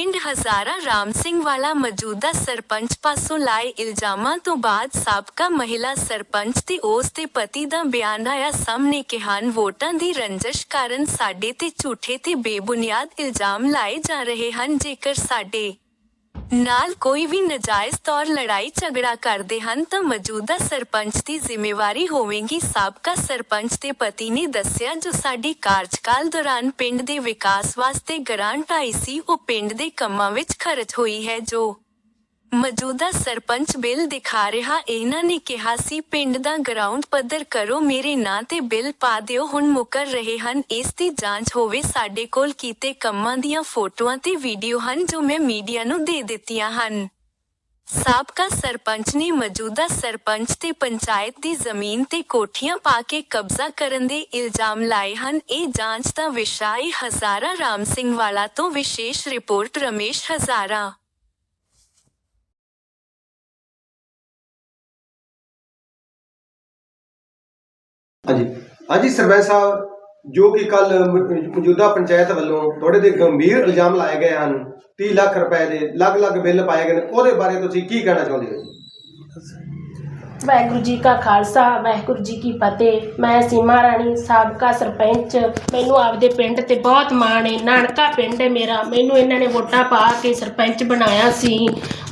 ਪਿੰਡ ਹਜ਼ਾਰਾ ਰਾਮ ਸਿੰਘ ਵਾਲਾ ਮੌਜੂਦਾ ਸਰਪੰਚ ਪਾਸੋਂ ਲਾਏ ਇਲਜ਼ਾਮਾਂ ਤੋਂ ਬਾਅਦ ਸਾਬਕਾ ਮਹਿਲਾ ਸਰਪੰਚ ਤੇ ਉਸ ਦੇ ਪਤੀ ਦਾ ਬਿਆਨ ਆਇਆ ਸਾਹਮਣੇ ਕਿ ਵੋਟਾਂ ਦੀ ਰੰਜਸ਼ ਕਾਰਨ ਸਾਡੇ ਤੇ ਝੂਠੇ ਤੇ ਬੇਬੁਨਿਆਦ ਇਲਜ਼ਾਮ ਲਾਏ ਜਾ ਰਹੇ ਹਨ, ਜੇਕਰ ਸਾਡੇ ਨਾਲ ਕੋਈ ਵੀ ਨਜਾਇਜ਼ ਤੌਰ ਲੜਾਈ ਝਗੜਾ ਕਰਦੇ ਹਨ ਤਾਂ ਮੌਜੂਦਾ ਸਰਪੰਚ ਦੀ ਜ਼ਿੰਮੇਵਾਰੀ ਹੋਵੇਗੀ। ਸਾਬਕਾ ਸਰਪੰਚ ਦੇ ਪਤੀ ਨੇ ਦੱਸਿਆ, ਜੋ ਸਾਡੀ ਕਾਰਜਕਾਲ ਦੌਰਾਨ ਪਿੰਡ ਦੇ ਵਿਕਾਸ ਵਾਸਤੇ ਗ੍ਰਾਂਟ ਆਈ ਸੀ, ਉਹ ਪਿੰਡ ਦੇ ਕੰਮਾਂ ਵਿੱਚ ਖਰਚ ਹੋਈ ਹੈ, ਜੋ ਮੌਜੂਦਾ ਸਰਪੰਚ ਬਿੱਲ ਦਿਖਾ ਰਿਹਾ, ਇਹਨਾਂ ਨੇ ਕਿਹਾ ਸੀ, ਪਿੰਡ ਦਾ ਗਰਾਊਂਡ ਪੱਧਰ ਕਰੋ, ਮੇਰੇ ਨਾਂ ਤੇ ਬਿੱਲ ਪਾ ਦਿਓ। ਹੁਣ ਮੁਕਰ ਰਹੇ ਹਨ, ਇਸ ਦੀ ਜਾਂਚ ਹੋਵੇ, ਸਾਡੇ ਕੋਲ ਕੀਤੇ ਕੰਮਾਂ ਦੀਆਂ ਫੋਟੋਆਂ ਤੇ ਵੀਡੀਓ ਹਨ, ਜੋ ਮੈਂ ਮੀਡੀਆ ਨੂੰ ਦੇ ਦਿੱਤੀਆਂ ਹਨ। ਸਾਬਕਾ ਸਰਪੰਚ ਨੇ ਮੌਜੂਦਾ ਸਰਪੰਚ ਤੇ ਪੰਚਾਇਤ ਦੀ ਜ਼ਮੀਨ ਤੇ ਕੋਠੀਆਂ ਪਾ ਕੇ ਕਬਜ਼ਾ ਕਰਨ ਦੇ ਇਲਜ਼ਾਮ ਲਾਏ ਹਨ। ਇਹ ਜਾਂਚ ਦਾ ਵਿਸ਼ਾ ਹੈ ਹਜ਼ਾਰਾ ਰਾਮ ਸਿੰਘ ਵਾਲਾ ਤੋਂ, ਵਿਸ਼ੇਸ਼ ਰਿਪੋਰਟ ਰਮੇਸ਼ ਹਜ਼ਾਰਾ। ਹਾਂਜੀ। ਹਾਂਜੀ, ਸਰਪੰਚ ਸਾਹਿਬ, ਜੋ ਕਿ ਕੱਲ ਮੌਜੂਦਾ ਪੰਚਾਇਤ ਵੱਲੋਂ ਤੁਹਾਡੇ ਦੇ ਗੰਭੀਰ ਇਲਜ਼ਾਮ ਲਾਏ ਗਏ ਹਨ 30 ਲੱਖ ਰੁਪਏ ਦੇ ਅਲੱਗ-ਅਲੱਗ ਬਿੱਲ ਪਾਏ ਗਏ ਨੇ, ਉਹਦੇ ਬਾਰੇ ਤੁਸੀਂ ਕੀ ਕਹਿਣਾ ਚਾਹੁੰਦੇ ਹੋ ਵਾਹਿਗੁਰੂ ਜੀ ਕਾ ਖਾਲਸਾ, ਵਾਹਿਗੁਰੂ ਜੀ ਕੀ ਫਤਿਹ। ਮੈਂ ਸੀਮਾ ਰਾਣੀ, ਸਾਬਕਾ ਸਰਪੰਚ। ਮੈਨੂੰ ਆਪਦੇ ਪਿੰਡ ਤੇ ਬਹੁਤ ਮਾਣ ਹੈ, ਨਾਨਕਾ ਪਿੰਡ ਹੈ ਮੇਰਾ। ਮੈਨੂੰ ਇਹਨਾਂ ਨੇ ਵੋਟਾਂ ਪਾ ਕੇ ਸਰਪੰਚ ਬਣਾਇਆ ਸੀ।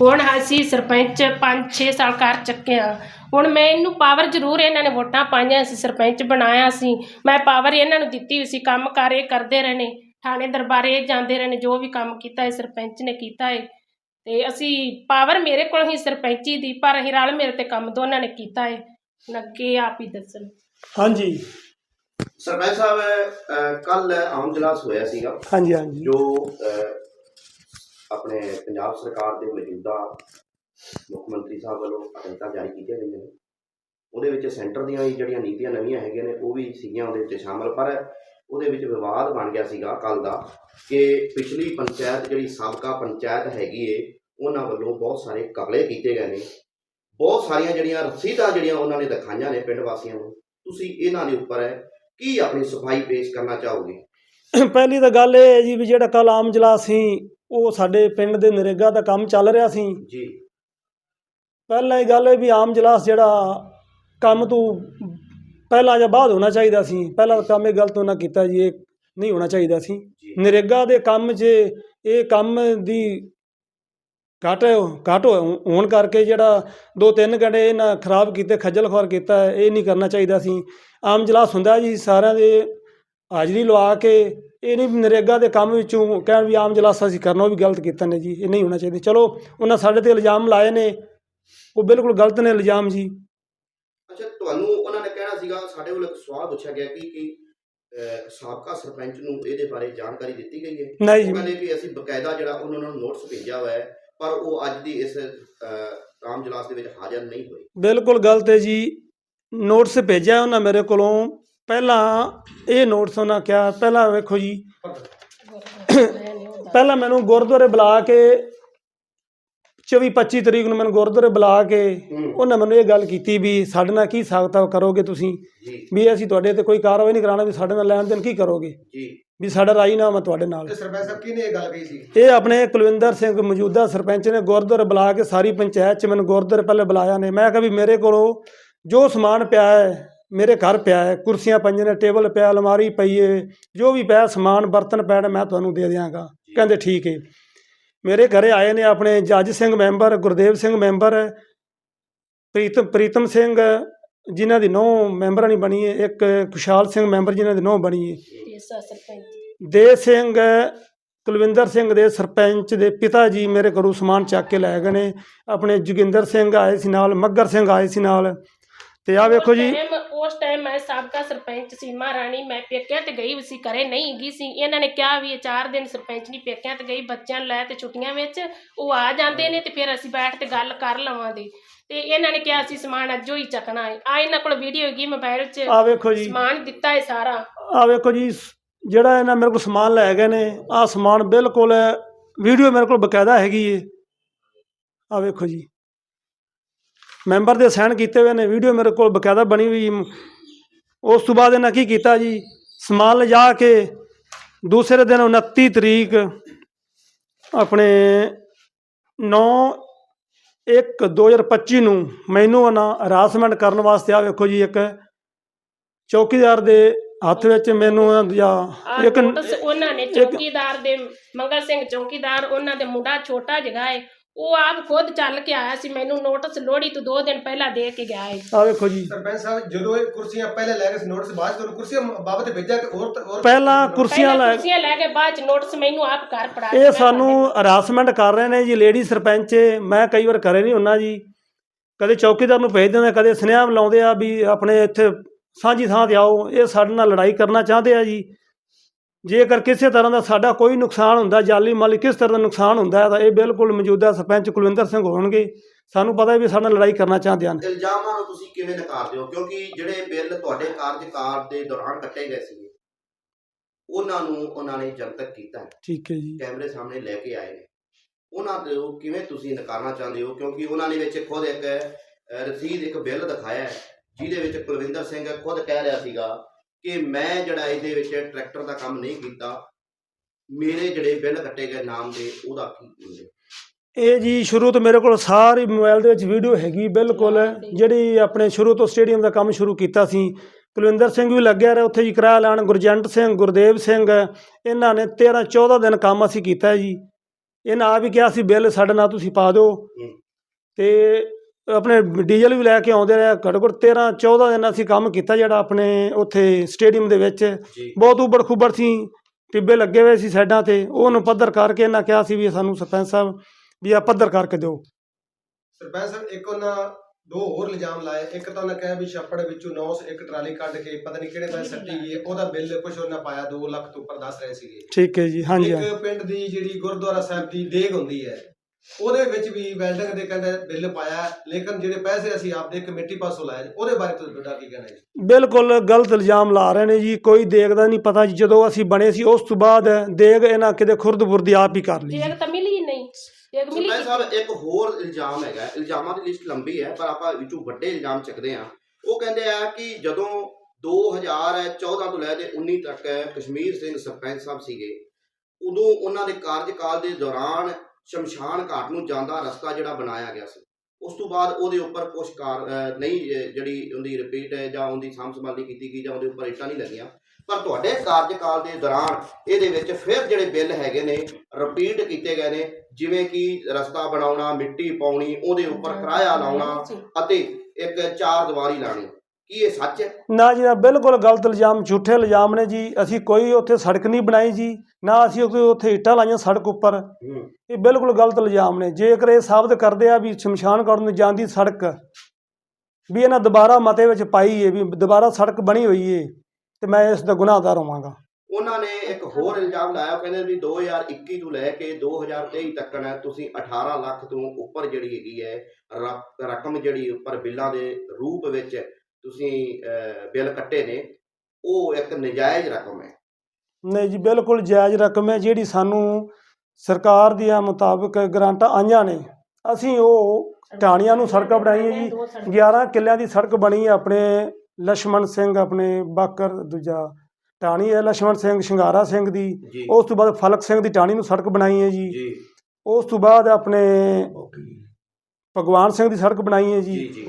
ਹੁਣ ਅਸੀਂ ਸਰਪੰਚ 5-6 ਸਾਲ ਕਰ ਚੱਕੇ ਹਾਂ। ਹੁਣ ਮੈਂ ਇਹਨੂੰ ਪਾਵਰ ਜ਼ਰੂਰ ਇਹਨਾਂ ਨੇ ਵੋਟਾਂ ਪਾਈਆਂ ਸੀ, ਸਰਪੰਚ ਬਣਾਇਆ ਸੀ। ਮੈਂ ਪਾਵਰ ਇਹਨਾਂ ਨੂੰ ਦਿੱਤੀ ਹੋਈ ਸੀ, ਕੰਮ ਕਾਰ ਇਹ ਕਰਦੇ ਰਹੇ ਨੇ। ਥਾਣੇ ਦਰਬਾਰੇ ਇਹ ਜਾਂਦੇ ਰਹੇ ਨੇ, ਜੋ ਵੀ ਕੰਮ ਕੀਤਾ ਹੈ ਸਰਪੰਚ ਨੇ ਕੀਤਾ ਹੈ ਤੇ ਅਸੀਂ ਪਾਵਰ ਮੇਰੇ ਕੋਲ ਹੀ ਸਰਪੰਚੀ ਦੀ ਪਰ ਅਸੀਂ ਰਲ ਮੇਰੇ ਤੇ ਕੰਮ ਦੋਨਾਂ ਨੇ ਕੀਤਾ ਹੈ ਹੁਣ ਅੱਗੇ ਆਪ ਹੀ ਦੱਸਣ। ਹਾਂਜੀ। ਸਰਪੰਚ ਸਾਹਿਬ ਕੱਲ ਆਮ ਜਲਾਸ ਹੋਇਆ ਸੀਗਾ। ਹਾਂਜੀ ਹਾਂਜੀ। ਜੋ ਅਹ, ਆਪਣੇ ਪੰਜਾਬ ਸਰਕਾਰ ਦੇ ਮੌਜੂਦਾ ਮੁੱਖ ਮੰਤਰੀ ਸਾਹਿਬ ਵੱਲੋਂ ਹਦਾਇਤਾਂ ਜਾਰੀ ਕੀਤੀਆਂ ਗਈਆਂ ਨੇ। ਉਹਦੇ ਵਿੱਚ ਸੈਂਟਰ ਦੀਆਂ ਵੀ ਜਿਹੜੀਆਂ ਨੀਤੀਆਂ ਨਵੀਆਂ ਹੈਗੀਆਂ ਨੇ ਉਹ ਵੀ ਸੀਗੀਆਂ ਉਹਦੇ ਵਿੱਚ ਸ਼ਾਮਲ। ਪਰ ਉਹਦੇ ਵਿੱਚ ਵਿਵਾਦ ਬਣ ਗਿਆ ਸੀਗਾ ਕੱਲ ਦਾ ਕਿ ਪਿਛਲੀ ਪੰਚਾਇਤ ਜਿਹੜੀ ਸਾਬਕਾ ਪੰਚਾਇਤ ਹੈਗੀ ਏ ਉਹਨਾਂ ਵੱਲੋਂ ਬਹੁਤ ਸਾਰੇ ਕਬਲੇ ਕੀਤੇ ਗਏ ਨੇ। ਬਹੁਤ ਸਾਰੀਆਂ ਜਿਹੜੀਆਂ ਰਸੀਦਾਂ ਜਿਹੜੀਆਂ ਉਹਨਾਂ ਨੇ ਦਿਖਾਈਆਂ ਨੇ ਪਿੰਡ ਵਾਸੀਆਂ ਨੂੰ। ਤੁਸੀਂ ਇਹਨਾਂ ਦੇ ਉੱਪਰ ਹੈ ਕੀ ਆਪਣੀ ਸਫ਼ਾਈ ਪੇਸ਼ ਕਰਨਾ ਚਾਹੋਗੇ? ਪਹਿਲੀ ਤਾਂ ਗੱਲ ਇਹ ਹੈ ਜੀ ਵੀ ਜਿਹੜਾ ਕੱਲ ਆਮ ਜਲਾਸ ਸੀ ਉਹ ਸਾਡੇ ਪਿੰਡ ਦੇ ਨਰੇਗਾ ਦਾ ਕੰਮ ਚੱਲ ਰਿਹਾ ਸੀ। ਜੀ। ਪਹਿਲਾਂ ਇਹ ਗੱਲ ਹੈ ਵੀ ਆਮ ਜਲਾਸ ਜਿਹੜਾ ਕੰਮ ਤੋਂ ਪਹਿਲਾਂ ਜਾਂ ਬਾਅਦ ਹੋਣਾ ਚਾਹੀਦਾ ਸੀ। ਪਹਿਲਾਂ ਕੰਮ ਇਹ ਗਲਤ ਉਹਨਾਂ ਕੀਤਾ ਜੀ ਇਹ ਨਹੀਂ ਹੋਣਾ ਚਾਹੀਦਾ ਸੀ। ਨਰੇਗਾ ਦੇ ਕੰਮ 'ਚ ਇਹ ਕੰਮ ਦੀ ਘੱਟ ਘੱਟ ਹੋਣ ਕਰਕੇ ਜਿਹੜਾ ਦੋ ਤਿੰਨ ਘੰਟੇ ਇਹਨਾਂ ਖਰਾਬ ਕੀਤੇ ਖੱਜਲ ਖੁਆਰ ਕੀਤਾ ਇਹ ਨਹੀਂ ਕਰਨਾ ਚਾਹੀਦਾ ਸੀ। ਆਮ ਜਲਾਸ ਹੁੰਦਾ ਜੀ ਸਾਰਿਆਂ ਦੇ ਹਾਜ਼ਰੀ ਲਵਾ ਕੇ ਇਹ ਨਹੀਂ ਨਰੇਗਾ ਦੇ ਕੰਮ ਵਿੱਚੋਂ ਕਹਿਣ ਵੀ ਆਮ ਜਲਾਸ ਅਸੀਂ ਕਰਨਾ ਉਹ ਵੀ ਗਲਤ ਕੀਤਾ ਨੇ ਜੀ ਇਹ ਨਹੀਂ ਹੋਣਾ ਚਾਹੀਦਾ। ਚਲੋ ਉਹਨਾਂ ਸਾਡੇ ਤੇ ਇਲਜ਼ਾਮ ਲਾਏ ਨੇ ਉਹ ਬਿਲਕੁਲ ਗਲਤ ਨੇ ਇਲਜ਼ਾਮ ਜੀ। ਅੱਛਾ ਤੁਹਾਨੂੰ ਉਹਨਾਂ ਨੇ ਸੀਗਾ ਸਾਡੇ ਵੱਲੋਂ ਇੱਕ ਸਵਾਲ ਪੁੱਛਿਆ ਗਿਆ ਕਿ ਕਿ ਅਹ, ਸਾਬਕਾ ਸਰਪੰਚ ਨੂੰ ਇਹਦੇ ਬਾਰੇ ਜਾਣਕਾਰੀ ਦਿੱਤੀ ਗਈ ਹੈ? ਨਹੀਂ। ਉਹ ਜੀ ਕਹਿੰਦੇ ਕਿ ਅਸੀਂ ਬਕਾਇਦਾ ਜਿਹੜਾ ਉਹਨਾਂ ਨੂੰ ਨੋਟਿਸ ਭੇਜਿਆ ਹੋਇਆ ਹੈ ਪਰ ਉਹ ਅੱਜ ਦੀ ਇਸ ਅਹ, ਆਮ ਜਲਾਸ ਦੇ ਵਿੱਚ ਹਾਜ਼ਰ ਨਹੀਂ ਹੋਏ। ਬਿਲਕੁਲ ਗਲਤ ਹੈ ਜੀ ਨੋਟਿਸ ਭੇਜਿਆ ਉਹਨਾਂ ਮੇਰੇ ਕੋਲੋਂ। ਪਹਿਲਾਂ ਇਹ ਨੋਟਿਸ ਉਹਨਾਂ ਕਿਹਾ ਪਹਿਲਾਂ ਵੇਖੋ ਜੀ। ਪਹਿਲਾਂ ਮੈਨੂੰ ਗੁਰਦੁਆਰੇ ਬੁਲਾ ਕੇ 24 25 ਤਰੀਕ ਨੂੰ ਮੈਨੂੰ ਗੁਰਦੁਆਰੇ ਬੁਲਾ ਕੇ ਉਹਨਾਂ ਮੈਨੂੰ ਇਹ ਗੱਲ ਕੀਤੀ ਵੀ ਸਾਡੇ ਨਾਲ ਕੀ ਸਾਖਤਾ ਕਰੋਗੇ ਤੁਸੀਂ? ਵੀ ਅਸੀਂ ਤੁਹਾਡੇ ਤੇ ਕੋਈ ਕਾਰਵਾਈ ਨਹੀਂ ਕਰਾਉਣਾ ਵੀ ਸਾਡੇ ਨਾਲ ਲੈਣ ਦੇਣ ਕੀ ਕਰੋਗੇ? ਜੀ। ਵੀ ਸਾਡਾ ਰਾਜੀਨਾਮਾ ਤੁਹਾਡੇ ਨਾਲ। ਸਰਪੰਚ ਸਾਹਿਬ ਕਿਹਨੇ ਇਹ ਗੱਲ ਕਹੀ ਸੀ? ਇਹ ਆਪਣੇ ਕੁਲਵਿੰਦਰ ਸਿੰਘ ਮੌਜੂਦਾ ਸਰਪੰਚ ਨੇ ਗੁਰਦੁਆਰੇ ਬੁਲਾ ਕੇ ਸਾਰੀ ਪੰਚਾਇਤ 'ਚ ਮੈਨੂੰ ਗੁਰਦੁਆਰੇ ਪਹਿਲੇ ਬੁਲਾਇਆ ਨੇ। ਮੈਂ ਕਿਹਾ ਵੀ ਮੇਰੇ ਕੋਲੋਂ ਜੋ ਸਮਾਨ ਪਿਆ ਹੈ ਮੇਰੇ ਘਰ ਪਿਆ ਹੈ ਕੁਰਸੀਆਂ ਪਈਆਂ ਨੇ ਟੇਬਲ ਪਿਆ ਅਲਮਾਰੀ ਪਈ ਹੈ ਜੋ ਵੀ ਪਿਆ ਸਮਾਨ ਬਰਤਨ ਪੈਣ ਮੈਂ ਤੁਹਾਨੂੰ ਦੇ ਦਿਆਂਗਾ। ਕਹਿੰਦੇ ਠੀਕ ਹੈ ਮੇਰੇ ਘਰੇ ਆਏ ਨੇ ਆਪਣੇ ਜੱਜ ਸਿੰਘ ਮੈਂਬਰ ਗੁਰਦੇਵ ਸਿੰਘ ਮੈਂਬਰ ਪ੍ਰੀਤਮ ਪ੍ਰੀਤਮ ਸਿੰਘ ਜਿਨ੍ਹਾਂ ਦੀ ਨੌ ਮੈਂਬਰਾਂ ਨਹੀਂ ਬਣੀ ਹੈ। ਇੱਕ ਖੁਸ਼ਹਾਲ ਸਿੰਘ ਮੈਂਬਰ ਜਿਨ੍ਹਾਂ ਦੀ ਨੌ ਬਣੀ ਹੈ। ਦੇ ਸਿੰਘ ਕੁਲਵਿੰਦਰ ਸਿੰਘ ਦੇ ਸਰਪੰਚ ਦੇ ਪਿਤਾ ਜੀ ਮੇਰੇ ਘਰੋਂ ਸਮਾਨ ਚੱਕ ਕੇ ਲੈ ਗਏ ਨੇ। ਆਪਣੇ ਜੋਗਿੰਦਰ ਸਿੰਘ ਆਏ ਸੀ ਨਾਲ ਮੱਗਰ ਸਿੰਘ ਆਏ ਸੀ ਨਾਲ। ਤੇ ਆ ਵੇਖੋ ਜੀ। ਉਸ ਟਾਈਮ ਮੈਂ ਸਾਬਕਾ ਸਰਪੰਚ ਸੀਮਾ ਰਾਣੀ ਮੈਂ ਪੇਕਿਆਂ ਤੇ ਗਈ ਸੀ ਘਰੇ ਨਹੀਂ ਗਈ ਸੀ। ਇਹਨਾਂ ਨੇ ਕਿਹਾ ਵੀ ਇਹ ਚਾਰ ਦਿਨ ਸਰਪੰਚ ਨਹੀਂ ਪੇਕਿਆਂ ਤੇ ਗਈ ਬੱਚਿਆਂ ਨੂੰ ਲੈ ਤੇ ਛੁੱਟੀਆਂ ਵਿੱਚ ਉਹ ਆ ਜਾਂਦੇ ਨੇ ਤੇ ਫਿਰ ਅਸੀਂ ਬੈਠ ਤੇ ਗੱਲ ਕਰ ਲਵਾਂਗੇ। ਤੇ ਇਹਨਾਂ ਨੇ ਕਿਹਾ ਸੀ ਸਮਾਨ ਅੱਜੋ ਹੀ ਚੱਕਣਾ ਹੈ। ਆ ਇਹਨਾਂ ਕੋਲ ਵੀਡੀਓ ਹੈਗੀ ਮੋਬਾਈਲ 'ਚ ਆ ਵੇਖੋ ਜੀ। ਸਮਾਨ ਦਿੱਤਾ ਹੈ ਸਾਰਾ। ਆ ਵੇਖੋ ਜੀ ਸ- ਜਿਹੜਾ ਇਹਨਾਂ ਮੇਰੇ ਕੋਲ ਸਮਾਨ ਲੈ ਗਏ ਨੇ ਆ ਸਮਾਨ ਬਿਲਕੁਲ ਵੀਡੀਓ ਮੇਰੇ ਕੋਲ ਬਕਾਇਦਾ ਹੈਗੀ ਏ। ਆ ਵੇਖੋ ਜੀ। ਮੈਂਬਰ ਦੇ ਸਾਈਨ ਕੀਤੇ ਹੋਏ ਨੇ ਵੀਡੀਓ ਮੇਰੇ ਕੋਲ ਬਕਾਇਦਾ ਬਣੀ ਹੋਈ ਉਸ ਤੋਂ ਬਾਅਦ ਇਹਨਾਂ ਕੀ ਕੀਤਾ ਜੀ? ਸਮਾਨ ਲਿਜਾ ਕੇ ਦੂਸਰੇ ਦਿਨ 29 ਤਰੀਕ ਆਪਣੇ 9 1 2025 ਨੂੰ ਮੈਨੂੰ ਉਹਨਾਂ ਹਰਾਸਮੈਂਟ ਕਰਨ ਵਾਸਤੇ ਆ ਵੇਖੋ ਜੀ ਇੱਕ ਚੌਕੀਦਾਰ ਦੇ ਹੱਥ ਵਿੱਚ ਮੈਨੂੰ ਜਾਂ ਇੱਕ ਉਹਨਾਂ ਨੇ ਚੌਕੀਦਾਰ ਦੇ ਮੰਗਲ ਸਿੰਘ ਚੌਕੀਦਾਰ ਉਹਨਾਂ ਦੇ ਮੁੰਡਾ ਛੋਟਾ ਹੈ। ਉਹ ਆਪ ਖੁਦ ਚੱਲ ਕੇ ਆਇਆ ਸੀ ਮੈਨੂੰ ਨੋਟਿਸ ਲੋਹੜੀ ਤੋਂ 2 ਦਿਨ ਪਹਿਲਾਂ ਦੇ ਕੇ ਗਿਆ ਹੈ ਆ ਵੇਖੋ ਜੀ। ਸਰਪੰਚ ਸਾਹਿਬ ਜਦੋਂ ਇਹ ਕੁਰਸੀਆਂ ਪਹਿਲੇ ਲੈ ਕੇ ਸੀ ਨੋਟਿਸ ਬਾਅਦ 'ਚ ਤੁਹਾਨੂੰ ਕੁਰਸੀਆਂ ਬਾਬਤ ਭੇਜਿਆ ਕਿ ਹੋਰ ਹੋਰ ਪਹਿਲਾਂ ਕੁਰਸੀਆਂ ਪਹਿਲਾਂ ਲੈ ਕੁਰਸੀਆਂ ਲੈ ਕੇ ਬਾਅਦ ਚ ਨੋਟਿਸ ਮੈਨੂੰ ਆਪ ਘਰ ਫੜਾ ਇਹ ਸਾਨੂੰ ਹਰਾਸਮੈਂਟ ਕਰ ਰਹੇ ਨੇ ਜੀ ਲੇਡੀ ਸਰਪੰਚ। ਮੈਂ ਕਈ ਵਾਰ ਕਰੇ ਨਹੀਂ ਹੁੰਨਾ ਜੀ। ਕਦੇ ਚੌਕੀਦਾਰ ਨੂੰ ਭੇਜ ਦਿੰਦੇ ਕਦੇ ਸੁਨੇਹਾ ਲਾਉਂਦੇ ਆ ਵੀ ਆਪਣੇ ਇੱਥੇ ਸਾਂਝੀ ਥਾਂ ਤੇ ਆਓ। ਇਹ ਸਾਡੇ ਨਾਲ ਲੜਾਈ ਕਰਨਾ ਚਾਹੁੰਦੇ ਆ ਜੀ। ਜੇਕਰ ਕਿਸੇ ਤਰ੍ਹਾਂ ਦਾ ਸਾਡਾ ਕੋਈ ਨੁਕਸਾਨ ਹੁੰਦਾ ਜਾਲੀ ਮਾਲੀ ਕਿਸ ਤਰ੍ਹਾਂ ਦਾ ਨੁਕਸਾਨ ਹੁੰਦਾ ਹੈ ਤਾਂ ਇਹ ਬਿਲਕੁਲ ਮੌਜੂਦਾ ਸਰਪੰਚ ਕੁਲਵਿੰਦਰ ਸਿੰਘ ਹੋਣਗੇ। ਸਾਨੂੰ ਪਤਾ ਵੀ ਸਾਡੇ ਨਾਲ ਲੜਾਈ ਕਰਨਾ ਚਾਹੁੰਦੇ ਹਨ। ਇਲਜ਼ਾਮਾਂ ਨੂੰ ਤੁਸੀਂ ਕਿਵੇਂ ਨਕਾਰਦੇ ਹੋ ਕਿਉਂਕਿ ਜਿਹੜੇ ਬਿੱਲ ਤੁਹਾਡੇ ਕਾਰਜਕਾਲ ਦੇ ਦੌਰਾਨ ਕੱਟੇ ਗਏ ਸੀ ਉਹਨਾਂ ਨੂੰ ਉਹਨਾਂ ਨੇ ਜਨਤਕ ਕੀਤਾ ਹੈ। ਠੀਕ ਹੈ ਜੀ। ਕੈਮਰੇ ਸਾਹਮਣੇ ਲੈ ਕੇ ਆਏ ਨੇ। ਉਹਨਾਂ ਦੇ ਉਹ ਕਿਵੇਂ ਤੁਸੀਂ ਨਕਾਰਨਾ ਚਾਹੁੰਦੇ ਹੋ? ਕਿਉਂਕਿ ਉਹਨਾਂ ਨੇ ਵਿੱਚ ਖੁਦ ਇੱਕ ਰਸੀਦ ਇੱਕ ਬਿੱਲ ਦਿਖਾਇਆ ਹੈ ਜਿਹਦੇ ਵਿੱਚ ਕੁਲਵਿੰਦਰ ਸਿੰਘ ਖੁਦ ਕਹਿ ਰਿਹਾ ਸੀਗਾ ਕਿ ਮੈਂ ਜਿਹੜਾ ਇਹਦੇ ਵਿੱਚ ਟਰੈਕਟਰ ਦਾ ਕੰਮ ਨਹੀਂ ਕੀਤਾ ਮੇਰੇ ਜਿਹੜੇ ਬਿੱਲ ਕੱਟੇ ਗਏ ਨਾਮ ਦੇ ਉਹਦਾ ਕੀ ਹੁੰਦੇ ਇਹ ਜੀ ਸ਼ੁਰੂ ਤੋਂ ਮੇਰੇ ਕੋਲ ਸਾਰੀ ਮੋਬਾਈਲ ਦੇ ਵਿੱਚ ਵੀਡੀਓ ਹੈਗੀ ਬਿਲਕੁਲ ਜਿਹੜੀ ਆਪਣੇ ਸ਼ੁਰੂ ਤੋਂ ਸਟੇਡੀਅਮ ਦਾ ਕੰਮ ਸ਼ੁਰੂ ਕੀਤਾ ਸੀ। ਕੁਲਵਿੰਦਰ ਸਿੰਘ ਵੀ ਲੱਗਿਆ ਰਿਹਾ ਉੱਥੇ ਜੀ ਕਿਰਾਇਆ ਲਾਣ। ਗੁਰਜੰਟ ਸਿੰਘ ਗੁਰਦੇਵ ਸਿੰਘ ਇਹਨਾਂ ਨੇ 13 14 ਦਿਨ ਕੰਮ ਅਸੀਂ ਕੀਤਾ ਜੀ। ਇਹਨਾਂ ਆ ਵੀ ਕਿਹਾ ਸੀ ਬਿੱਲ ਸਾਡੇ ਨਾਲ ਤੁਸੀਂ ਪਾ ਦਿਓ। ਤੇ ਆਪਣੇ ਡੀਜ਼ਲ ਵੀ ਲੈ ਕੇ ਆਉਂਦੇ ਰਹੇ ਘੱਟੋ ਘੱਟ 13 14 ਦਿਨ ਅਸੀਂ ਕੰਮ ਕੀਤਾ ਜਿਹੜਾ ਆਪਣੇ ਉੱਥੇ ਸਟੇਡੀਅਮ ਦੇ ਵਿੱਚ। ਬਹੁਤ ਉਬੜ ਖੁਬੜ ਸੀ ਟਿੱਬੇ ਲੱਗੇ ਹੋਏ ਸੀ ਸਾਈਡਾਂ ਤੇ। ਉਹਨੂੰ ਪੱਧਰ ਕਰਕੇ ਇਹਨਾਂ ਕਿਹਾ ਸੀ ਵੀ ਸਾਨੂੰ ਸਰਪੰਚ ਸਾਹਿਬ ਵੀ ਆ ਪੱਧਰ ਕਰਕੇ ਦਿਓ। ਸਰਪੰਚ ਸਾਹਿਬ ਇੱਕ ਉਹਨਾਂ ਦੋ ਹੋਰ ਇਲਜ਼ਾਮ ਲਾਏ। ਇੱਕ ਤਾਂ ਉਹਨਾਂ ਕਿਹਾ ਵੀ ਛੱਪੜ ਵਿੱਚੋਂ 900 ਇੱਕ ਟਰਾਲੀ ਕੱਢ ਕੇ ਪਤਾ ਨਹੀਂ ਕਿਹੜੇ ਪਾਸੇ ਸੱਟੀ ਗਈ। ਉਹਦਾ ਬਿੱਲ ਕੁਝ ਉਹਨਾਂ ਪਾਇਆ 2 ਲੱਖ ਤੋਂ ਉੱਪਰ ਦੱਸ ਰਹੇ ਸੀਗੇ। ਠੀਕ ਹੈ ਜੀ ਹਾਂਜੀ। ਇੱਕ ਪਿੰਡ ਦੀ ਜਿਹੜੀ ਗੁਰਦੁਆਰਾ ਸਾਹਿਬ ਦੀ ਦੇਗ ਹੁੰਦੀ ਹੈ ਉਹਦੇ ਵਿੱਚ ਵੀ ਵੈਲਡਿੰਗ ਦੇ ਕਹਿੰਦੇ ਬਿੱਲ ਪਾਇਆ ਲੇਕਿਨ ਜਿਹੜੇ ਪੈਸੇ ਅਸੀਂ ਆਪਦੇ ਕਮੇਟੀ ਪਾਸੋਂ ਲਾਏ ਉਹਦੇ ਬਾਰੇ ਤੁਸੀਂ ਤੁਹਾਡਾ ਕੀ ਕਹਿਣਾ ਹੈ ਬਿਲਕੁਲ ਗਲਤ ਇਲਜ਼ਾਮ ਲਾ ਰਹੇ ਨੇ ਜੀ ਕੋਈ ਦੇਖਦਾ ਨਹੀਂ ਪਤਾ ਜੀ ਜਦੋਂ ਅਸੀਂ ਬਣੇ ਸੀ ਉਸ ਤੋਂ ਬਾਅਦ ਦੇਗ ਇਹਨਾਂ ਕਿਤੇ ਖੁਰਦ-ਬੁਰਦੀ ਆਪ ਹੀ ਕਰ ਲਈ ਜੇਗ ਤਾਂ ਮਿਲੀ ਹੀ ਨਹੀਂ ਜੇਗ ਮਿਲੀ ਸਰਪੰਚ ਸਾਹਿਬ ਇੱਕ ਹੋਰ ਇਲਜ਼ਾਮ ਹੈਗਾ ਹੈ। ਇਲਜ਼ਾਮਾਂ ਦੀ ਲਿਸਟ ਲੰਬੀ ਹੈ ਪਰ ਆਪਾਂ ਵਿੱਚੋਂ ਵੱਡੇ ਇਲਜ਼ਾਮ ਚੱਕਦੇ ਆ ਉਹ ਕਹਿੰਦੇ ਆ ਕਿ ਜਦੋਂ 2014 ਤੋਂ ਲੈ ਕੇ 19 ਤੱਕ ਕਸ਼ਮੀਰ ਸਿੰਘ ਸਰਪੰਚ ਸਾਹਿਬ ਸੀਗੇ ਉਦੋਂ ਉਹਨਾਂ ਦੇ ਕਾਰਜਕਾਲ ਦੇ ਦੌਰਾਨ ਸ਼ਮਸ਼ਾਨ ਘਾਟ ਨੂੰ ਜਾਂਦਾ ਰਸਤਾ ਜਿਹੜਾ ਬਣਾਇਆ ਗਿਆ ਸੀ। ਉਸ ਤੋਂ ਬਾਅਦ ਉਹਦੇ ਉੱਪਰ ਕੁਝ ਕਾਰ ਨਹੀਂ ਜਿਹੜੀ ਉਹਦੀ ਰਿਪੀਟ ਹੈ ਜਾਂ ਉਹਦੀ ਸਾਂਭ ਸੰਭਾਲ ਕੀਤੀ ਗਈ ਜਾਂ ਉਹਦੇ ਉੱਪਰ ਇੱਟਾਂ ਨਹੀਂ ਲੱਗੀਆਂ। ਪਰ ਤੁਹਾਡੇ ਕਾਰਜਕਾਲ ਦੇ ਦੌਰਾਨ ਇਹਦੇ ਵਿੱਚ ਫਿਰ ਜਿਹੜੇ ਬਿੱਲ ਹੈਗੇ ਨੇ ਰਿਪੀਟ ਕੀਤੇ ਗਏ ਨੇ ਜਿਵੇਂ ਕਿ ਰਸਤਾ ਬਣਾਉਣਾ ਮਿੱਟੀ ਪਾਉਣੀ ਉਹਦੇ ਉੱਪਰ ਕਿਰਾਇਆ ਲਾਉਣਾ ਅਤੇ ਇੱਕ ਚਾਰ ਦੀਵਾਰੀ ਲਾਣੀ ਕੀ ਇਹ ਸੱਚ ਹੈ? ਨਾ ਜੀ ਨਾ ਬਿਲਕੁਲ ਗਲਤ ਇਲਜ਼ਾਮ ਝੂਠੇ ਇਲਜ਼ਾਮ ਨੇ ਜੀ। ਅਸੀਂ ਕੋਈ ਉੱਥੇ ਸੜਕ ਨਹੀਂ ਬਣਾਈ ਜੀ। ਨਾ ਅਸੀਂ ਉੱਥੇ ਉੱਥੇ ਇੱਟਾਂ ਲਾਈਆਂ ਸੜਕ ਉੱਪਰ। ਇਹ ਬਿਲਕੁਲ ਗਲਤ ਇਲਜ਼ਾਮ ਨੇ। ਜੇਕਰ ਇਹ ਸਾਬਤ ਕਰਦੇ ਆ ਵੀ ਸ਼ਮਸ਼ਾਨ ਘਾਟ ਨੂੰ ਜਾਂਦੀ ਸੜਕ ਵੀ ਇਹਨਾਂ ਦੁਬਾਰਾ ਮਤੇ ਵਿੱਚ ਪਾਈ ਹੈ ਵੀ ਦੁਬਾਰਾ ਸੜਕ ਬਣੀ ਹੋਈ ਹੈ ਤੇ ਮੈਂ ਇਸ ਦਾ ਗੁਨਾਹਗਾਰ ਹੋਵਾਂਗਾ। ਉਹਨਾਂ ਨੇ ਇੱਕ ਹੋਰ ਇਲਜ਼ਾਮ ਲਾਇਆ ਕਹਿੰਦੇ ਵੀ 2021 ਤੋਂ ਲੈ ਕੇ 2023 ਤੱਕ ਨਾ ਤੁਸੀਂ 18 ਲੱਖ ਤੋਂ ਉੱਪਰ ਜਿਹੜੀ ਹੈਗੀ ਹੈ ਰਕਮ ਜਿਹੜੀ ਉੱਪਰ ਬਿੱਲਾਂ ਦੇ ਰੂਪ ਵਿੱਚ ਤੁਸੀਂ ਬਿੱਲ ਕੱਟੇ ਨੇ ਉਹ ਇੱਕ ਨਜਾਇਜ਼ ਰਕਮ ਹੈ। ਨਹੀਂ ਜੀ ਬਿਲਕੁਲ ਜਾਇਜ਼ ਰਕਮ ਹੈ ਜਿਹੜੀ ਸਾਨੂੰ ਸਰਕਾਰ ਦੀਆਂ ਮੁਤਾਬਕ ਗ੍ਰਾਂਟਾਂ ਆਈਆਂ ਨੇ। ਅਸੀਂ ਉਹ ਟਾਣੀਆਂ ਨੂੰ ਸੜਕਾਂ ਬਣਾਈਆਂ ਜੀ। 11 ਕਿੱਲਿਆਂ ਦੀ ਸੜਕ ਬਣੀ ਹੈ ਆਪਣੇ ਲక్ష్మణ ਸਿੰਘ ਆਪਣੇ ਬਾਕਰ ਦੂਜਾ ਟਾਣੀ ਹੈ ਲక్ష్మణ ਸਿੰਘ ਸ਼ਿੰਗਾਰਾ ਸਿੰਘ ਦੀ। ਉਸ ਤੋਂ ਬਾਅਦ ਫਲਕ ਸਿੰਘ ਦੀ ਟਾਣੀ ਨੂੰ ਸੜਕ ਬਣਾਈ ਹੈ ਜੀ। ਉਸ ਤੋਂ ਬਾਅਦ ਆਪਣੇ ਭਗਵਾਨ ਸਿੰਘ ਦੀ ਸੜਕ ਬਣਾਈ ਹੈ ਜੀ।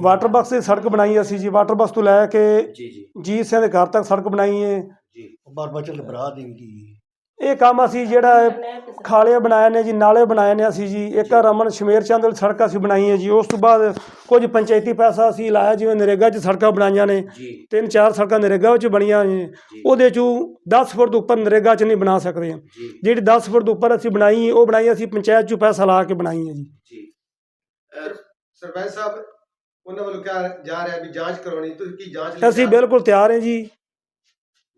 ਵਾਟਰ ਬਾਕਸ ਦੀ ਸੜਕ ਬਣਾਈ ਹੈ ਅਸੀਂ ਜੀ। ਵਾਟਰ ਬਾਕਸ ਤੋਂ ਲੈ ਕੇ ਜੀ ਜੀ। ਜੀਤ ਸਿੰਘ ਦੇ ਘਰ ਤੱਕ ਸੜਕ ਬਣਾਈ ਹੈ। ਜੀ। ਬਾਰ ਚਲ ਬਰਾ ਦੇਂਗੀ ਇਹ ਕੰਮ ਅਸੀਂ ਜਿਹੜਾ ਹੈ ਖਾਲੇ ਬਣਾਏ ਨੇ ਜੀ ਨਾਲੇ ਬਣਾਏ ਨੇ ਅਸੀਂ ਜੀ। ਇੱਕ ਰਮਨ ਸ਼ਮੇਰ ਚੰਦ ਵਾਲੀ ਸੜਕ ਅਸੀਂ ਬਣਾਈ ਹੈ ਜੀ। ਉਸ ਤੋਂ ਬਾਅਦ ਕੁਝ ਪੰਚਾਇਤੀ ਪੈਸਾ ਅਸੀਂ ਲਾਇਆ ਜਿਵੇਂ ਨਰੇਗਾ 'ਚ ਸੜਕਾਂ ਬਣਾਈਆਂ ਨੇ। ਜੀ। ਤਿੰਨ ਚਾਰ ਸੜਕਾਂ ਨਰੇਗਾ ਵਿੱਚ ਬਣੀਆਂ ਨੇ। ਉਹਦੇ 'ਚੋਂ 10 ਫੁੱਟ ਤੋਂ ਉੱਪਰ ਨਰੇਗਾ 'ਚ ਨਹੀਂ ਬਣਾ ਸਕਦੇ। ਜਿਹੜੀ 10 ਫੁੱਟ ਤੋਂ ਉੱਪਰ ਅਸੀਂ ਬਣਾਈ ਉਹ ਬਣਾਈ ਅਸੀਂ ਪੰਚਾਇਤ 'ਚੋਂ ਪੈਸਾ ਲਾ ਕੇ ਬਣਾਈ ਹੈ ਜੀ। ਸਰਪੰਚ ਸਾਹਿਬ ਉਹਨਾਂ ਵੱਲੋਂ ਕਿਹਾ ਜਾ ਰਿਹਾ ਵੀ ਜਾਂਚ ਕਰਵਾਉਣੀ ਤੁਸੀਂ ਕੀ ਜਾਂਚ ਲਈ ਅਸੀਂ? ਬਿਲਕੁਲ ਤਿਆਰ ਹਾਂ ਜੀ।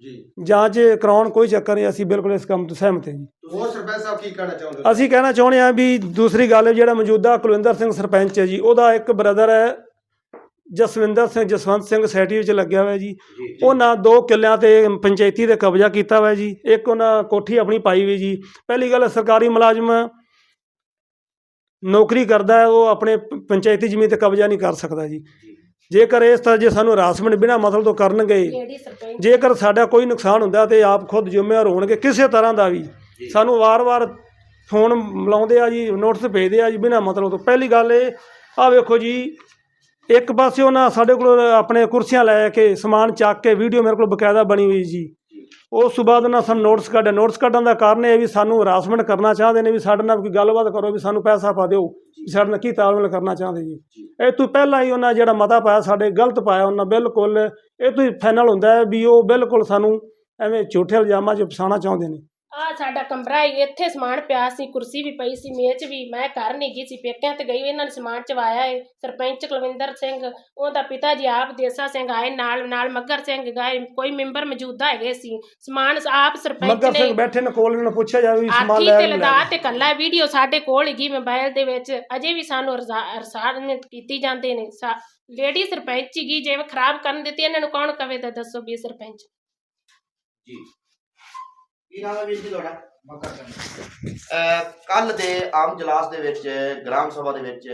ਜੀ। ਜਾਂਚ ਕਰਾਉਣ ਕੋਈ ਚੱਕਰ ਨਹੀਂ ਅਸੀਂ ਬਿਲਕੁਲ ਇਸ ਕੰਮ ਤੋਂ ਸਹਿਮਤ ਹਾਂ ਜੀ। ਹੋਰ ਸਰਪੰਚ ਸਾਹਿਬ ਕੀ ਕਹਿਣਾ ਚਾਹੁੰਦੇ ਅਸੀਂ ਕਹਿਣਾ ਚਾਹੁੰਦੇ ਹਾਂ ਵੀ ਦੂਸਰੀ ਗੱਲ ਜਿਹੜਾ ਮੌਜੂਦਾ ਕੁਲਵਿੰਦਰ ਸਿੰਘ ਸਰਪੰਚ ਹੈ ਜੀ ਉਹਦਾ ਇੱਕ ਬ੍ਰਦਰ ਹੈ ਜਸਵਿੰਦਰ ਸਿੰਘ ਜਸਵੰਤ ਸਿੰਘ ਸੈਟੀ ਵਿੱਚ ਲੱਗਿਆ ਹੋਇਆ ਜੀ। ਉਹਨਾਂ ਦੋ ਕਿੱਲਿਆਂ ਤੇ ਪੰਚਾਇਤੀ ਤੇ ਕਬਜ਼ਾ ਕੀਤਾ ਹੋਇਆ ਜੀ। ਇੱਕ ਉਹਨਾਂ ਕੋਠੀ ਆਪਣੀ ਪਾਈ ਹੋਈ ਜੀ। ਪਹਿਲੀ ਗੱਲ ਸਰਕਾਰੀ ਮੁਲਾਜ਼ਮ ਨੌਕਰੀ ਕਰਦਾ ਹੈ ਉਹ ਆਪਣੇ ਪ- ਪੰਚਾਇਤੀ ਜ਼ਮੀਨ ਤੇ ਕਬਜ਼ਾ ਨਹੀਂ ਕਰ ਸਕਦਾ ਜੀ। ਜੇਕਰ ਇਸ ਤਰ੍ਹਾਂ ਜੇ ਸਾਨੂੰ ਹਰਾਸਮੈਂਟ ਬਿਨਾਂ ਮਤਲਬ ਤੋਂ ਕਰਨਗੇ ਜਿਹੜੀ ਸਰਪੰਚ ਜੇਕਰ ਸਾਡਾ ਕੋਈ ਨੁਕਸਾਨ ਹੁੰਦਾ ਤੇ ਆਪ ਖੁਦ ਜ਼ਿੰਮੇਵਾਰ ਹੋਣਗੇ ਕਿਸੇ ਤਰ੍ਹਾਂ ਦਾ ਵੀ। ਸਾਨੂੰ ਵਾਰ-ਵਾਰ ਫੋਨ ਮਿਲਾਉਂਦੇ ਆ ਜੀ ਨੋਟਿਸ ਭੇਜਦੇ ਆ ਜੀ ਬਿਨਾਂ ਮਤਲਬ ਤੋਂ। ਪਹਿਲੀ ਗੱਲ ਇਹ ਆ ਵੇਖੋ ਜੀ ਇੱਕ ਪਾਸੇ ਉਹਨਾਂ ਸਾਡੇ ਕੋਲ ਆਪਣੇ ਕੁਰਸੀਆਂ ਲੈ ਕੇ ਸਮਾਨ ਚੱਕ ਕੇ ਵੀਡੀਓ ਮੇਰੇ ਕੋਲ ਬਕਾਇਦਾ ਬਣੀ ਹੋਈ ਜੀ। ਉਸ ਤੋਂ ਬਾਅਦ ਉਹਨਾਂ ਸਾਨੂੰ ਨੋਟਿਸ ਕੱਢਿਆ। ਨੋਟਿਸ ਕੱਢਣ ਦਾ ਕਾਰਨ ਇਹ ਵੀ ਸਾਨੂੰ ਹਰਾਸਮੈਂਟ ਕਰਨਾ ਚਾਹੁੰਦੇ ਨੇ ਵੀ ਸਾਡੇ ਨਾਲ ਕੋਈ ਗੱਲਬਾਤ ਕਰੋ ਵੀ ਸਾਨੂੰ ਪੈਸਾ ਪਾ ਦਿਓ, ਵੀ ਸਾਡੇ ਨਾਲ ਕੀ ਤਾਲਮੇਲ ਕਰਨਾ ਚਾਹੁੰਦੇ ਜੀ। ਇਹ ਤੋਂ ਪਹਿਲਾਂ ਹੀ ਉਹਨਾਂ ਜਿਹੜਾ ਮਤਾ ਪਾਇਆ, ਸਾਡੇ ਗਲਤ ਪਾਇਆ, ਉਹਨਾਂ ਬਿਲਕੁਲ ਇਹ ਤੋਂ ਹੀ ਫਾਈਨਲ ਹੁੰਦਾ ਹੈ ਵੀ ਉਹ ਬਿਲਕੁਲ ਸਾਨੂੰ ਐਵੇਂ ਝੂਠੇ ਇਲਜ਼ਾਮਾਂ 'ਚ ਫਸਾਉਣਾ ਚਾਹੁੰਦੇ ਨੇ। ਆ ਸਾਡਾ ਕਮਰਾ ਹੀ ਇੱਥੇ ਸਮਾਨ ਪਿਆ ਸੀ ਕੁਰਸੀ ਵੀ ਪਈ ਸੀ ਮੇਜ਼ ਵੀ ਮੈਂ ਘਰ ਨਹੀਂ ਗਈ ਸੀ ਪੇਕਿਆਂ ਤੇ ਗਈ ਇਹਨਾਂ ਨੇ ਸਮਾਨ ਚਵਾਇਆ ਏ ਸਰਪੰਚ ਕੁਲਵਿੰਦਰ ਸਿੰਘ ਉਹਦਾ ਪਿਤਾ ਜੀ ਆਪ ਦੇਸਾ ਸਿੰਘ ਆਏ ਨਾਲ ਨਾਲ ਮੱਗਰ ਸਿੰਘ ਗਏ ਕੋਈ ਮੈਂਬਰ ਮੌਜੂਦਾ ਹੈਗੇ ਸੀ ਸਮਾਨ ਆਪ ਸਰਪੰਚ ਮੱਗਰ ਸਿੰਘ ਨੇ ਬੈਠੇ ਨੇ ਕੋਲ ਇਹਨਾਂ ਨੂੰ ਪੁੱਛਿਆ ਜਾਵੇ ਵੀ ਸਮਾਨ ਆਖੀ ਲੈ ਤੇ ਕੇ ਲਦਾ ਤੇ ਕੱਲਾ ਵੀਡੀਓ ਸਾਡੇ ਕੋਲ ਹੈਗੀ ਮੋਬਾਈਲ ਦੇ ਵਿੱਚ ਅਜੇ ਵੀ ਸਾਨੂੰ ਅਰਸਾਨਤ ਕੀਤੀ ਜਾਂਦੇ ਨੇ ਲੇਡੀ ਸਰਪੰਚ ਹੀ ਜਿਵੇਂ ਖਰਾਬ ਕਰਨ ਦਿੱਤੀ ਇਹਨਾਂ ਨੂੰ ਕੌਣ ਕਵੇ ਤਾਂ ਦੱਸੋ ਵੀ ਇਹ ਸਰਪੰਚ। ਜੀ। ਕੀ ਨਾਮ ਹੈ ਵੀਰ ਜੀ ਤੁਹਾਡਾ? ਕੱਲ ਦੇ ਆਮ ਜਲਾਸ ਦੇ ਵਿੱਚ ਗ੍ਰਾਮ ਸਭਾ ਦੇ ਵਿੱਚ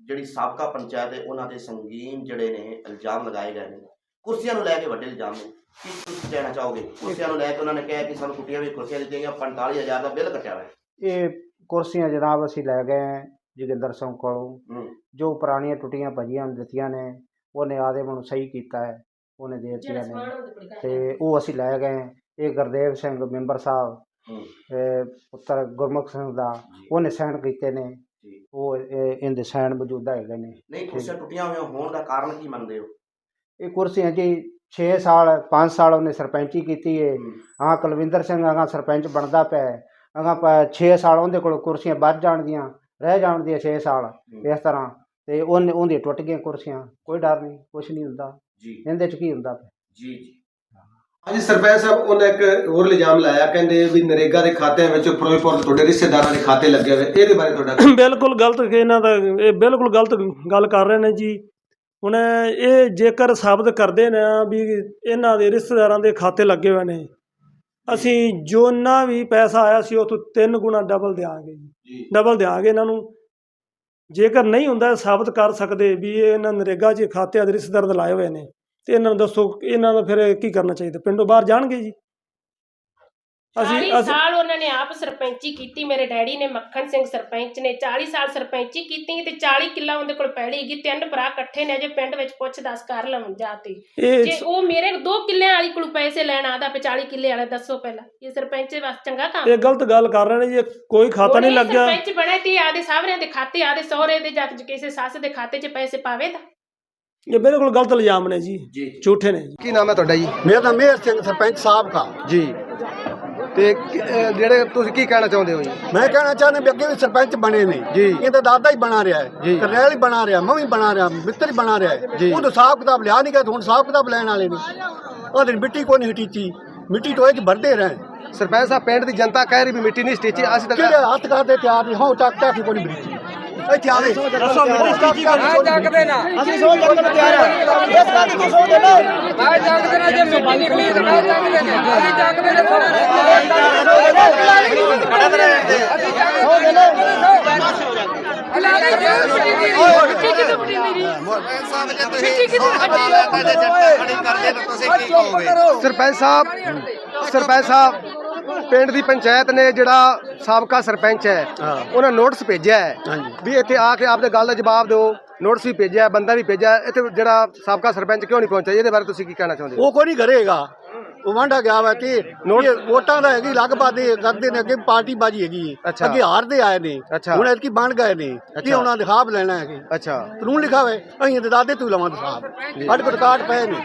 ਜਿਹੜੀ ਸਾਬਕਾ ਪੰਚਾਇਤ ਹੈ ਉਹਨਾਂ ਤੇ ਸੰਗੀਨ ਜਿਹੜੇ ਨੇ ਇਲਜ਼ਾਮ ਲਗਾਏ ਗਏ ਨੇ। ਕੁਰਸੀਆਂ ਨੂੰ ਲੈ ਕੇ ਵੱਡੇ ਇਲਜ਼ਾਮ ਨੇ। ਕੀ ਤੁਸੀਂ ਕਹਿਣਾ ਚਾਹੋਗੇ? ਕੁਰਸੀਆਂ ਨੂੰ ਲੈ ਕੇ ਉਹਨਾਂ ਨੇ ਕਿਹਾ ਕਿ ਸਾਨੂੰ ਕੁੱਟੀਆਂ ਵੀ ਕੁਰਸੀਆਂ ਦਿੱਤੀਆਂ ਗਈਆਂ 45000 ਦਾ ਬਿੱਲ ਕੱਟਿਆ ਹੋਇਆ। ਇਹ ਕੁਰਸੀਆਂ ਜਨਾਬ ਅਸੀਂ ਲੈ ਗਏ ਹਾਂ ਜੋਗਿੰਦਰ ਸਿੰਘ ਕੋਲੋਂ। ਜੋ ਪੁਰਾਣੀਆਂ ਟੁੱਟੀਆਂ ਭੱਜੀਆਂ ਦਿੱਤੀਆਂ ਨੇ ਉਹਨੇ ਆਦੇ ਨੂੰ ਸਹੀ ਕੀਤਾ ਹੈ ਉਹਨੇ ਦੇ ਦਿੱਤੀਆਂ ਨੇ। ਤੇ ਉਹ ਅਸੀਂ ਲੈ ਗਏ ਹਾਂ। ਇਹ ਗੁਰਦੇਵ ਸਿੰਘ ਮੈਂਬਰ ਸਾਹਿਬ ਇਹ ਪੁੱਤਰ ਗੁਰਮੁਖ ਸਿੰਘ ਦਾ ਉਹਨੇ ਸਾਈਨ ਕੀਤੇ ਨੇ। ਉਹ ਇਹ- ਇਹਦੇ ਸਾਈਨ ਮੌਜੂਦਾ ਹੈਗੇ ਨੇ। ਨਹੀਂ ਕੁਰਸੀਆਂ ਟੁੱਟੀਆਂ ਹੋਈਆਂ ਹੋਣ ਦਾ ਕਾਰਨ ਕੀ ਮੰਨਦੇ ਹੋ? ਇਹ ਕੁਰਸੀਆਂ ਜੀ 6 ਸਾਲ 5 ਸਾਲ ਉਹਨੇ ਸਰਪੰਚੀ ਕੀਤੀ ਹੈ। ਹੂੰ। ਕੁਲਵਿੰਦਰ ਸਿੰਘ ਆਗਾ ਸਰਪੰਚ ਬਣਦਾ ਪਿਆ। ਅਗਾਂ 6 ਸਾਲ ਉਹਦੇ ਕੋਲ ਕੁਰਸੀਆਂ ਵੱਧ ਜਾਣਦੀਆਂ ਰਹਿ ਜਾਣਦੀਆਂ 6 ਸਾਲ ਇਸ ਤਰ੍ਹਾਂ। ਤੇ ਉਹਨੇ ਉਹਦੀ ਟੁੱਟ ਗਈਆਂ ਕੁਰਸੀਆਂ ਕੋਈ ਡਰ ਨਹੀਂ ਕੁਝ ਨਹੀਂ ਹੁੰਦਾ। ਜੀ। ਇਹਦੇ ਚ ਕੀ ਹੁੰਦਾ ਪਿਆ? ਜੀ ਜੀ। ਹਾਂਜੀ ਸਰਪੰਚ ਸਾਹਿਬ ਉਹਨਾਂ ਇੱਕ ਹੋਰ ਇਲਜ਼ਾਮ ਲਾਇਆ ਕਹਿੰਦੇ ਵੀ ਨਰੇਗਾ ਦੇ ਖਾਤਿਆਂ ਵਿੱਚ ਫਿਰੋਜ਼ਪੁਰ ਤੁਹਾਡੇ ਰਿਸ਼ਤੇਦਾਰਾਂ ਦੇ ਖਾਤੇ ਲੱਗੇ ਹੋਏ ਇਹਦੇ ਬਾਰੇ ਤੁਹਾਡਾ ਬਿਲਕੁਲ ਗਲਤ ਇਹਨਾਂ ਦਾ ਇਹ ਬਿਲਕੁਲ ਗਲਤ ਗੱਲ ਕਰ ਰਹੇ ਨੇ ਜੀ। ਹੁਣ ਇਹ ਜੇਕਰ ਸਾਬਤ ਕਰਦੇ ਨੇ ਵੀ ਇਹਨਾਂ ਦੇ ਰਿਸ਼ਤੇਦਾਰਾਂ ਦੇ ਖਾਤੇ ਲੱਗੇ ਹੋਏ ਨੇ ਅਸੀਂ ਜੋ ਨਾ ਵੀ ਪੈਸਾ ਆਇਆ ਸੀ ਉਹ ਤੋਂ ਤਿੰਨ ਗੁਣਾ ਡਬਲ ਦਿਆਂਗੇ ਜੀ। ਡਬਲ ਦਿਆਂਗੇ ਇਹਨਾਂ ਨੂੰ। ਜੇਕਰ ਨਹੀਂ ਹੁੰਦਾ ਸਾਬਤ ਕਰ ਸਕਦੇ ਵੀ ਇਹ ਇਹਨਾਂ ਨਰੇਗਾ 'ਚ ਖਾਤੇ ਦੇ ਰਿਸ਼ਤੇਦਾਰ ਦੇ ਲਾਏ ਹੋਏ ਨੇ। ਤੇ ਇਹਨਾਂ ਨੂੰ ਦੱਸੋ ਇਹਨਾਂ ਦਾ ਫਿਰ ਕੀ ਕਰਨਾ ਚਾਹੀਦਾ? ਪਿੰਡੋਂ ਬਾਹਰ ਜਾਣਗੇ ਜੀ। ਅਸੀਂ 40 ਅਸੀਂ ਸਾਲ ਉਹਨਾਂ ਨੇ ਆਪ ਸਰਪੰਚੀ ਕੀਤੀ ਮੇਰੇ ਡੈਡੀ ਨੇ ਮੱਖਣ ਸਿੰਘ ਸਰਪੰਚ ਨੇ 40 ਸਾਲ ਸਰਪੰਚੀ ਕੀਤੀ ਤੇ 40 ਕਿੱਲਾ ਉਹਦੇ ਕੋਲ ਪੈੜੀ ਹੈਗੀ ਤਿੰਨ ਭਰਾ ਇਕੱਠੇ ਨੇ ਅਜੇ ਪਿੰਡ ਵਿੱਚ ਪੁੱਛ ਦੱਸ ਕਰ ਲਵਣ ਜਾਤੇ ਇਹ ਜੇ ਉਹ ਮੇਰੇ ਦੋ ਕਿੱਲਿਆਂ ਵਾਲੀ ਕੋਲ ਪੈਸੇ ਲੈਣ ਆਦਾ ਪੇ 40 ਕਿੱਲੇ ਵਾਲਾ ਦੱਸੋ ਪਹਿਲਾਂ। ਇਹ ਸਰਪੰਚ ਵਾਸਤੇ ਚੰਗਾ ਕੰਮ। ਇਹ ਗਲਤ ਗੱਲ ਕਰ ਰਹੇ ਨੇ ਜੀ ਇਹ ਕੋਈ ਖਾਤਾ ਨਹੀਂ ਉਹਨੇ ਲੱਗਿਆ। ਸਰਪੰਚ ਬਣੇ ਤੇ ਆਦੇ ਸਾਹਮਣੇ ਦੇ ਖਾਤੇ ਆਦੇ ਸਹੁਰੇ ਦੇ ਜਾਂ ਕਿਸੇ ਸੱਸ ਦੇ ਖਾਤੇ 'ਚ ਪੈਸੇ ਪਾਵੇਦਾ ਇਹ ਬਿਲਕੁਲ ਗਲਤ ਇਲਜ਼ਾਮ ਨੇ ਜੀ। ਜੀ। ਝੂਠੇ ਨੇ। ਜੀ ਕੀ ਨਾਮ ਹੈ ਤੁਹਾਡਾ ਜੀ? ਮੇਰਾ ਨਾਮ ਮੇਹਰ ਸਿੰਘ ਸਰਪੰਚ ਸਾਹਿਬ ਦਾ ਜੀ। ਤੇ ਕਿ- ਅਹ ਜਿਹੜੇ ਤੁਸੀਂ ਕੀ ਕਹਿਣਾ ਚਾਹੁੰਦੇ ਹੋ ਜੀ? ਮੈਂ ਕਹਿਣਾ ਚਾਹੁੰਦਾ ਵੀ ਅੱਗੇ ਵੀ ਸਰਪੰਚ ਬਣੇ ਨੇ। ਜੀ। ਇਹ ਤਾਂ ਦਾਦਾ ਹੀ ਬਣਾ ਰਿਹਾ ਜੀ। ਹੈ ਕਰਨੈਲ ਹੀ ਬਣਾ ਰਿਹਾ ਮੈਂ ਵੀ ਬਣਾ ਰਿਹਾ ਮਿੱਤਰ ਹੀ ਬਣਾ ਰਿਹਾ ਜੀ। ਹੈ। ਉਹ ਤਾਂ ਹਿਸਾਬ ਕਿਤਾਬ ਲਿਆ ਨਹੀਂ ਗਿਆ ਤੇ ਹੁਣ ਹਿਸਾਬ ਕਿਤਾਬ ਲੈਣ ਵਾਲੇ ਨੇ। ਉਹ ਦਿਨ ਮਿੱਟੀ ਕੋਈ ਨਹੀਂ ਹਟੀਚੀ ਮਿੱਟੀ ਟੋਏ 'ਚ ਭਰਦੇ ਰਹਿਣ। ਸਰਪੰਚ ਸਾਹਿਬ ਪਿੰਡ ਦੀ ਜਨਤਾ ਕਹਿ ਰਹੀ ਵੀ ਮਿੱਟੀ ਨਹੀਂ ਸਟੀਚੀ ਅਸੀਂ ਤਾਂ ਕਿਹੜੇ ਹੱਥ ਕਰਦੇ ਤਿਆਰ ਨਹੀਂ ਹੋ ਚੱਕ ਚੱਕ ਕੋਈ ਨਹੀਂ ਬਰੀਚੀ ਇੱਥੇ ਆਵੇ। ਦੱਸੋ ਮਿੱਟੀ ਸਟੀਚੀ ਕਰ ਚੱਕਦੇ ਨਾ? ਅਸੀਂ ਸੋ ਚੱਕਣ ਨੂੰ ਤਿਆਰ ਹਾਂ ਇਸ ਗੱਲ ਦੀ ਸੋ ਦੇ ਲਓ ਮੈਂ ਜੰਗ ਦੇ ਨਾਲ ਜੇ ਮਿੱਟੀ ਨਿਕਲੀ ਤਾਂ ਮੈਂ ਜੰਗ ਦੇ। ਨੇ ਅਸੀਂ ਜੰਗ ਦੇ ਨੇ ਅਲਾਰੇ ਕਿਉਂ ਮਿੱਟੀ ਦੀ। ਮਿੱਟੀ ਕਿਦੋਂ ਮਿੱਟੀ ਮੇਰੀ? ਮਿੱਟੀ ਕਿਦੋਂ ਸਰਪੰਚ ਸਾਹਿਬ ਸਰਪੰਚ ਸਾਹਿਬ ਪਿੰਡ ਦੀ ਪੰਚਾਇਤ ਨੇ ਜਿਹੜਾ ਸਾਬਕਾ ਸਰਪੰਚ ਹੈ ਉਹਨਾਂ ਨੋਟਿਸ ਭੇਜਿਆ ਹੈ ਵੀ ਇੱਥੇ ਆ ਕੇ ਆਪਦੇ ਗੱਲ ਦਾ ਜਵਾਬ ਦਿਓ ਨੋਟਿਸ ਵੀ ਭੇਜਿਆ ਬੰਦਾ ਵੀ ਭੇਜਿਆ ਇੱਥੇ ਜਿਹੜਾ ਸਾਬਕਾ ਸਰਪੰਚ ਕਿਉਂ ਨਹੀਂ ਪਹੁੰਚਿਆ? ਇਹਦੇ ਬਾਰੇ ਤੁਸੀਂ ਕੀ ਕਹਿਣਾ ਚਾਹੁੰਦੇ ਹੋ? ਉਹ ਕੋਈ ਨਹੀਂ ਕਰੇਗਾ। ਉਹ ਵਾਂਡਾ ਗਿਆ ਵਾ ਕਿ ਵੋਟਾਂ ਦਾ ਹੈਗੀ ਲਗਭਗ ਕਰਦੇ ਨੇ ਅੱਗੇ ਪਾਰਟੀ ਬਾਜੀ ਹੈਗੀ ਹੈ। ਅੱਗੇ ਹਾਰਦੇ ਆਏ ਨੇ। ਹੁਣ ਐਤਕੀ ਬਣ ਗਏ ਨੇ। ਕੀ। ਉਹਨਾਂ ਦੇ ਖਾਬ ਲੈਣਾ ਹੈਗੇ। ਅੱਛਾ। ਕਾਨੂੰਨ ਲਿਖਾ ਹੋਵੇ ਅਸੀਂ ਤੇ ਦਾਦੇ ਤੂੰ ਲਵਾਂ ਸਾਹਿਬ ਸਾਡੇ ਕੋਲ ਪਏ ਨੇ।